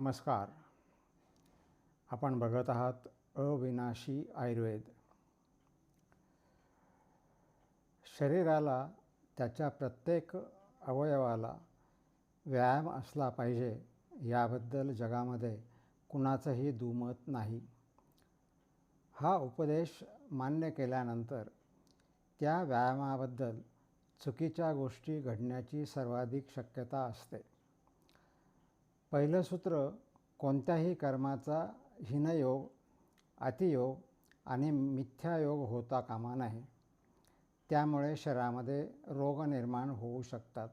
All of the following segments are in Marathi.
नमस्कार. आपण बघत आहात अविनाशी आयुर्वेद. शरीराला त्याच्या प्रत्येक अवयवाला व्यायाम असला पाहिजे याबद्दल जगामध्ये कुणाचंही दुमत नाही. हा उपदेश मान्य केल्यानंतर त्या व्यायामाबद्दल चुकीच्या गोष्टी घडण्याची सर्वाधिक शक्यता असते. पहिलं सूत्र कोणत्याही कर्माचा हिनयोग अतियोग आणि मिथ्यायोग होता कामा नये त्यामुळे शरीरामध्ये रोग निर्माण होऊ शकतात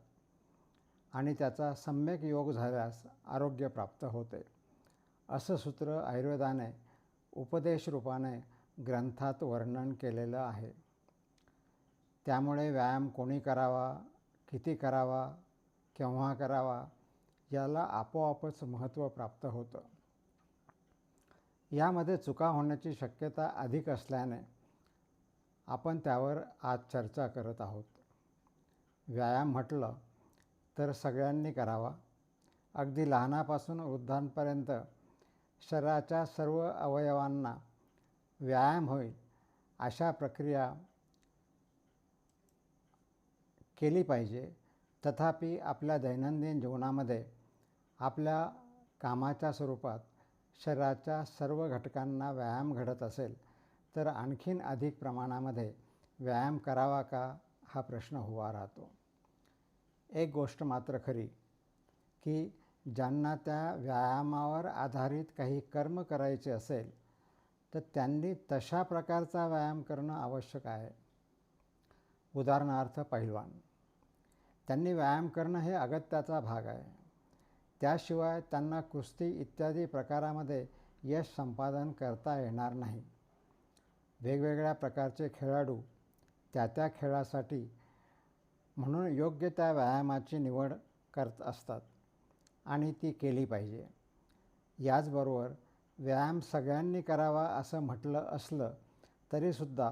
आणि त्याचा सम्यक योग झाल्यास आरोग्य प्राप्त होते. असं सूत्र आयुर्वेदाने उपदेश रूपाने ग्रंथात वर्णन केलेलं आहे. त्यामुळे व्यायाम कोणी करावा किती करावा केव्हा करावा याला आपोआपच महत्त्व प्राप्त होतं. यामध्ये चुका होण्याची शक्यता अधिक असल्याने आपण त्यावर आज चर्चा करत आहोत. व्यायाम म्हटलं तर सगळ्यांनी करावा. अगदी लहानापासून वृद्धांपर्यंत शरीराच्या सर्व अवयवांना व्यायाम होईल अशा प्रक्रिया केली पाहिजे. तथापि आपल्या दैनंदिन जीवनामध्ये आपल्या कामाच्या स्वरूपात शरीराच्या सर्व घटकांना व्यायाम घडत असेल तर आणखीन अधिक प्रमाणामध्ये व्यायाम करावा का हा प्रश्न हुवा राहतो. एक गोष्ट मात्र खरी की ज्यांना त्या व्यायामावर आधारित काही कर्म करायचे असेल तर त्यांनी तशा प्रकारचा व्यायाम करणं आवश्यक आहे. उदाहरणार्थ पहिलवान त्यांनी व्यायाम करणं हे अगत्याचा भाग आहे. त्याशिवाय त्यांना कुस्ती इत्यादी प्रकारामध्ये यश संपादन करता येणार नाही. वेगवेगळ्या प्रकारचे खेळाडू त्या त्या खेळासाठी म्हणून योग्य त्या व्यायामाची निवड करत असतात आणि ती केली पाहिजे. याचबरोबर व्यायाम सगळ्यांनी करावा असं म्हटलं असलं तरीसुद्धा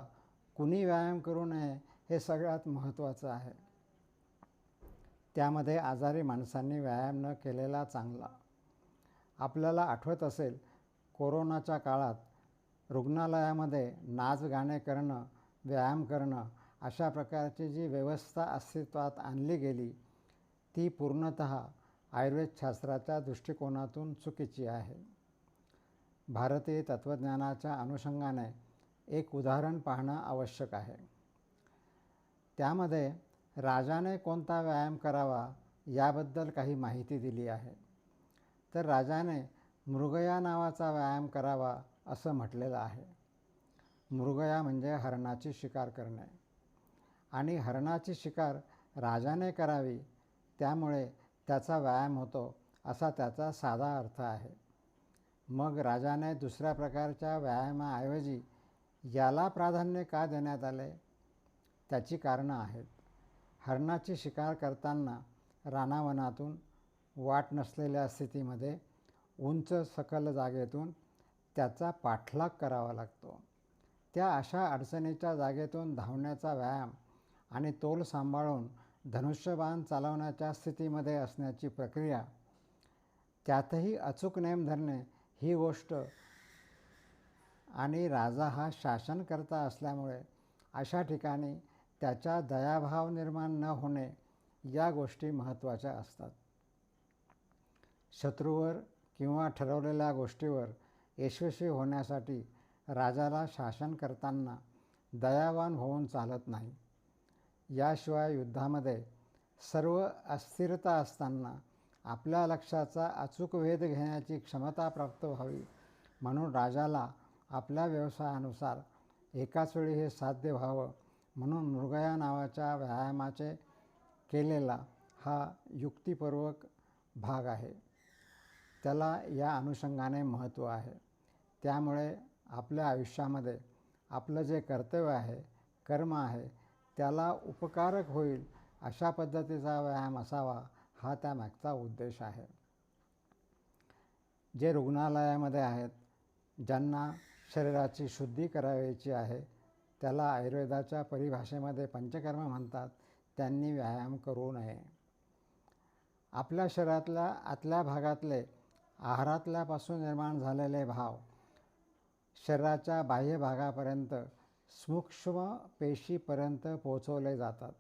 कुणी व्यायाम करू नये हे सगळ्यात महत्त्वाचं आहे. त्यामध्ये आजारी माणसांनी व्यायाम न केलेला चांगला. आपल्याला आठवत असेल कोरोनाच्या काळात रुग्णालयामध्ये नाच गाणे करणं व्यायाम करणं अशा प्रकारची जी व्यवस्था अस्तित्वात आणली गेली ती पूर्णत आयुर्वेदशास्त्राच्या दृष्टिकोनातून चुकीची आहे. भारतीय तत्त्वज्ञानाच्या अनुषंगाने एक उदाहरण पाहणं आवश्यक आहे. त्यामध्ये राजाने कोणता व्यायाम करावा याबद्दल काही माहिती दिली आहे. तर राजाने मृगया नावाचा व्यायाम करावा असं म्हटलेलं आहे. मृगया म्हणजे हरणाची शिकार करणे. आणि हरणाची शिकार राजाने करावी त्यामुळे त्याचा व्यायाम होतो असा त्याचा साधा अर्थ आहे. मग राजाने दुसऱ्या प्रकारच्या व्यायामाऐवजी याला प्राधान्य का देण्यात आले? त्याची कारणं आहेत. हरणाची शिकार करताना रानावनातून वाट नसलेल्या स्थितीमध्ये उंच सकल जागेतून त्याचा पाठलाग करावा लागतो. त्या अशा अडचणीच्या जागेतून धावण्याचा व्यायाम आणि तोल सांभाळून धनुष्यबाण चालवण्याच्या स्थितीमध्ये असण्याची प्रक्रिया त्यातही अचूक नेम धरणे ही गोष्ट आणि राजा हा शासनकर्ता असल्यामुळे अशा ठिकाणी त्याच्या दयाभाव निर्माण न होणे या गोष्टी महत्त्वाच्या असतात. शत्रूवर किंवा ठरवलेल्या गोष्टीवर यशस्वी होण्यासाठी राजाला शासन करताना दयावान होऊन चालत नाही. याशिवाय युद्धामध्ये सर्व अस्थिरता असताना आपल्या लक्षाचा अचूक वेध घेण्याची क्षमता प्राप्त व्हावी म्हणून राजाला आपल्या व्यवसायानुसार एकाच वेळी हे साध्य व्हावं म्हणून मृगया नावाच्या व्यायामाचे केलेला हा युक्तिपूर्वक भाग आहे. त्याला या अनुषंगाने महत्त्व आहे. त्यामुळे आपल्या आयुष्यामध्ये आपलं जे कर्तव्य आहे कर्म आहे त्याला उपकारक होईल अशा पद्धतीचा व्यायाम असावा हा त्यामागचा उद्देश आहे. जे रुग्णालयामध्ये आहेत ज्यांना शरीराची शुद्धी करावयाची आहे त्याला आयुर्वेदाच्या परिभाषेमध्ये पंचकर्म म्हणतात. त्यांनी व्यायाम करू नये. आपल्या शरीरातल्या आतल्या भागातले आहारातल्यापासून निर्माण झालेले भाव शरीराच्या बाह्य भागापर्यंत सूक्ष्म पेशीपर्यंत पोचवले जातात.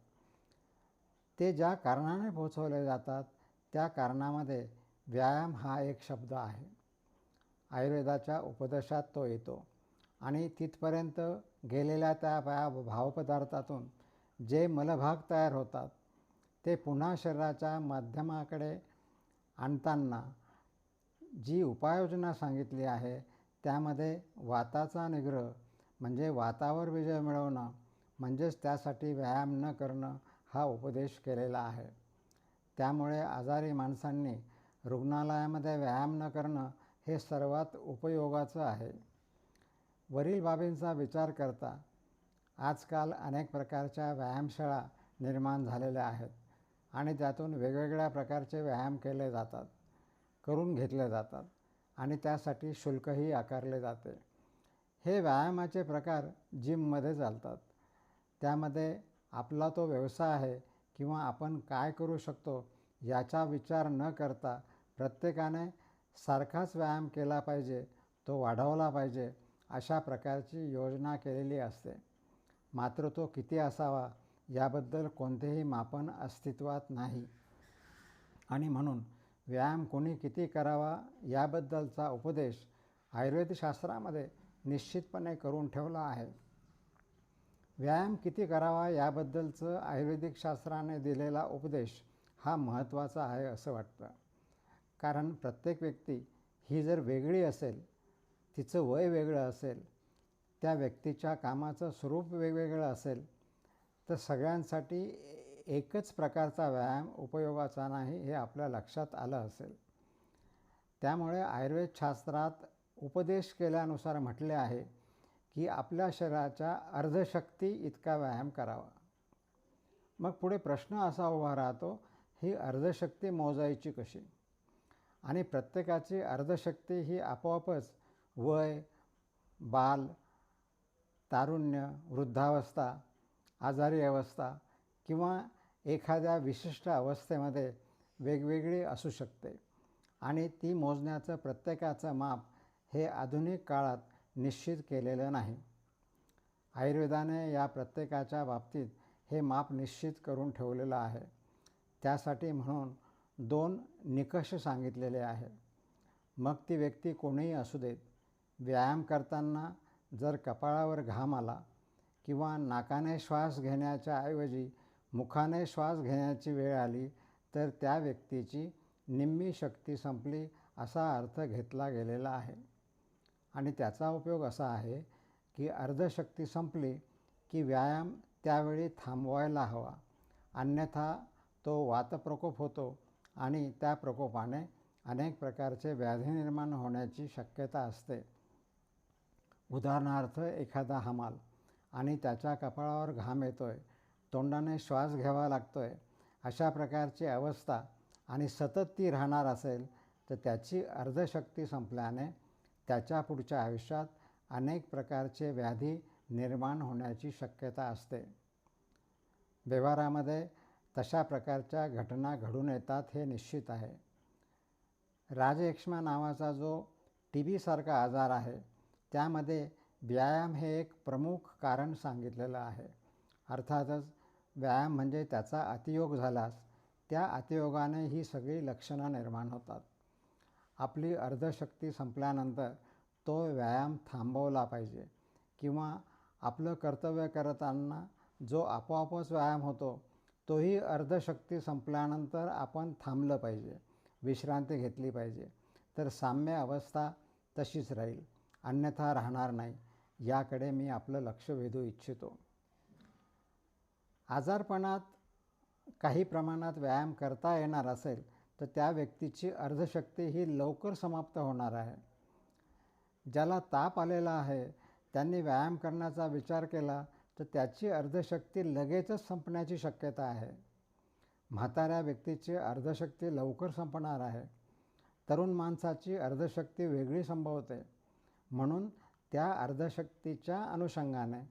ते ज्या कारणाने पोचवले जातात त्या कारणामध्ये व्यायाम हा एक शब्द आहे. आयुर्वेदाच्या उपदेशात तो येतो आणि तिथपर्यंत गेलेल्या त्या भावपदार्थातून जे मलभाग तयार होतात ते पुन्हा शरीराच्या माध्यमाकडे आणताना जी उपाययोजना सांगितली आहे त्यामध्ये वाताचा निग्रह म्हणजे वातावर विजय मिळवणं म्हणजेच त्यासाठी व्यायाम न करणं हा उपदेश केलेला आहे. त्यामुळे आजारी माणसांनी रुग्णालयामध्ये व्यायाम न करणं हे सर्वात उपयोगाचं आहे. वरील बाबींचा विचार करता आजकाल अनेक प्रकारच्या व्यायामशाळा निर्माण झालेल्या आहेत आणि त्यातून वेगवेगळ्या प्रकारचे व्यायाम केले जातात करून घेतले जातात आणि त्यासाठी शुल्कही आकारले जाते. हे व्यायामाचे प्रकार जिममध्ये चालतात. त्यामध्ये आपला तो व्यवसाय आहे किंवा आपण काय करू शकतो याचा विचार न करता प्रत्येकाने सारखाच व्यायाम केला पाहिजे तो वाढवला पाहिजे अशा प्रकारची योजना केलेली असते. मात्र तो किती असावा याबद्दल कोणतेही मापन अस्तित्वात नाही. आणि म्हणून व्यायाम कोणी किती करावा याबद्दलचा उपदेश आयुर्वेदशास्त्रामध्ये निश्चितपणे करून ठेवला आहे. व्यायाम किती करावा याबद्दलचं आयुर्वेदिक शास्त्राने दिलेला उपदेश हा महत्त्वाचा आहे असं वाटतं. कारण प्रत्येक व्यक्ती ही जर वेगळी असेल तिचं वय वेगळं असेल त्या व्यक्तीच्या कामाचं स्वरूप वेगवेगळं असेल तर सगळ्यांसाठी एकच प्रकारचा व्यायाम उपयोगाचा नाही हे आपल्या लक्षात आलं असेल. त्यामुळे आयुर्वेद शास्त्रात उपदेश केल्यानुसार म्हटले आहे की आपल्या शरीराच्या अर्धशक्ती इतका व्यायाम करावा. मग पुढे प्रश्न असा उभा राहतो ही अर्धशक्ती मोजायची कशी? आणि प्रत्येकाची अर्धशक्ती ही आपोआपच वय बाल तारुण्य वृद्धावस्था आजारी अवस्था किंवा एखाद्या विशिष्ट अवस्थेमध्ये वेगवेगळी असू शकते. आणि ती मोजण्याचं प्रत्येकाचं माप हे आधुनिक काळात निश्चित केलेलं नाही. आयुर्वेदाने या प्रत्येकाच्या बाबतीत हे माप निश्चित करून ठेवलेलं आहे. त्यासाठी म्हणून दोन निकष सांगितलेले आहे मग ती व्यक्ती कोणीही असू देत व्यायाम करताना जर कपाळावर घाम आला किंवा नाकाने श्वास घेण्याच्या ऐवजी मुखाने श्वास घेण्याची वेळ आली तर त्या व्यक्तीची निम्मी शक्ती संपली असा अर्थ घेतला गेलेला आहे. आणि त्याचा उपयोग असा आहे की अर्धशक्ती संपली की व्यायाम त्यावेळी थांबवायला हवा. अन्यथा तो वातप्रकोप होतो आणि त्या प्रकोपाने अनेक प्रकारचे व्याधी निर्माण होण्याची शक्यता असते. उदाहरणार्थ एखादा हमाल आणि त्याच्या कपाळावर घाम येतो आहे तोंडाने श्वास घ्यावा लागतो आहे अशा प्रकारची अवस्था आणि सतत ती राहणार असेल तर त्याची अर्धशक्ती संपल्याने त्याच्या पुढच्या आयुष्यात अनेक प्रकारचे व्याधी निर्माण होण्याची शक्यता असते. व्यवहारामध्ये तशा प्रकारच्या घटना घडून येतात हे निश्चित आहे. राजयक्ष्मा नावाचा जो टी बीसारखा आजार आहे त्यामध्ये व्यायाम हे एक प्रमुख कारण सांगितलेलं आहे. अर्थातच व्यायाम म्हणजे त्याचा अतियोग झालास त्या अतियोगाने ही सगळी लक्षणं निर्माण होतात. आपली अर्धशक्ती संपल्यानंतर तो व्यायाम थांबवला पाहिजे किंवा आपलं कर्तव्य करताना जो आपोआपच व्यायाम होतो तोही अर्धशक्ती संपल्यानंतर आपण थांबलं पाहिजे विश्रांती घेतली पाहिजे. तर साम्य अवस्था तशीच राहील. अन्यथा राहणार नाही याकडे मी आपलं लक्ष वेधू इच्छितो. आजारपणात काही प्रमाणात व्यायाम करता येणार असेल तर त्या व्यक्तीची अर्धशक्ती ही लवकर समाप्त होणार आहे. ज्याला ताप आलेला आहे त्यांनी व्यायाम करण्याचा विचार केला तर त्याची अर्धशक्ती लगेचच संपण्याची शक्यता आहे. म्हाताऱ्या व्यक्तीची अर्धशक्ती लवकर संपणार आहे. तरुण माणसाची अर्धशक्ती वेगळी संभवते. म्हणून त्या अर्धशक्तीच्या अनुषंगाने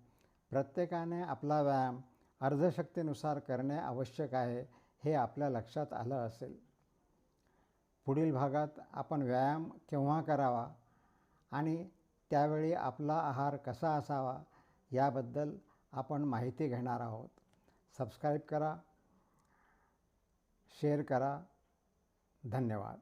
प्रत्येकाने आपला व्यायाम अर्धशक्तीनुसार करणे आवश्यक आहे हे आपल्या लक्षात आलं असेल. पुढील भागात आपण व्यायाम केव्हा करावा आणि त्यावेळी आपला आहार कसा असावा याबद्दल आपण माहिती घेणार आहोत. सबस्क्राईब करा शेअर करा. धन्यवाद.